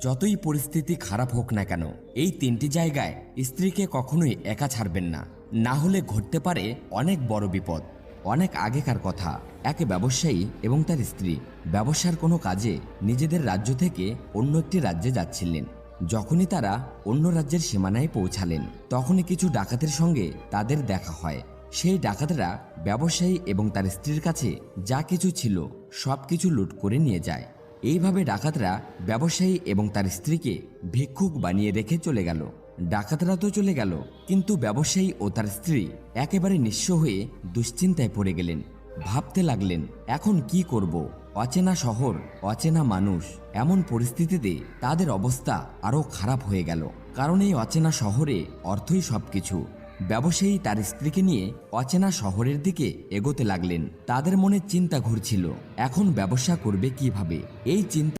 যতই পরিস্থিতি খারাপ হোক না কেন, এই তিনটি জায়গায় স্ত্রীকে কখনোই একা ছাড়বেন না। না হলে ঘটতে পারে অনেক বড় বিপদ, অনেক আগেকার কথা। এক ব্যবসায়ী এবং তার স্ত্রী ব্যবসার কোনো কাজে নিজেদের রাজ্য থেকে অন্য একটি রাজ্যে যাচ্ছিলেন। যখনই তারা অন্য রাজ্যের সীমানায় পৌঁছালেন, তখনই কিছু ডাকাতের সঙ্গে তাদের দেখা হয়। সেই ডাকাতরা ব্যবসায়ী এবং তার স্ত্রীর কাছে যা কিছু ছিল সব কিছু লুট করে নিয়ে যায়। এইভাবে ডাকাতরা ব্যবসায়ী এবং তার স্ত্রীকে ভিক্ষুক বানিয়ে রেখে চলে গেল। ডাকাতরা তো চলে গেল, কিন্তু ব্যবসায়ী ও তার স্ত্রী একেবারে নিঃস্ব হয়ে দুশ্চিন্তায় পড়ে গেলেন। ভাবতে লাগলেন, এখন কি করব? অচেনা শহর, অচেনা মানুষ, এমন পরিস্থিতিতে তাদের অবস্থা আরও খারাপ হয়ে গেল। কারণ এই অচেনা শহরে অর্থই সবকিছু। ব্যবসায়ী তার স্ত্রীকে নিয়ে অচেনা শহরের দিকে এগোতে লাগলেন। তাদের মনে চিন্তা ঘুরছিল। এখন ব্যবসা করবে কীভাবে? এই চিন্তা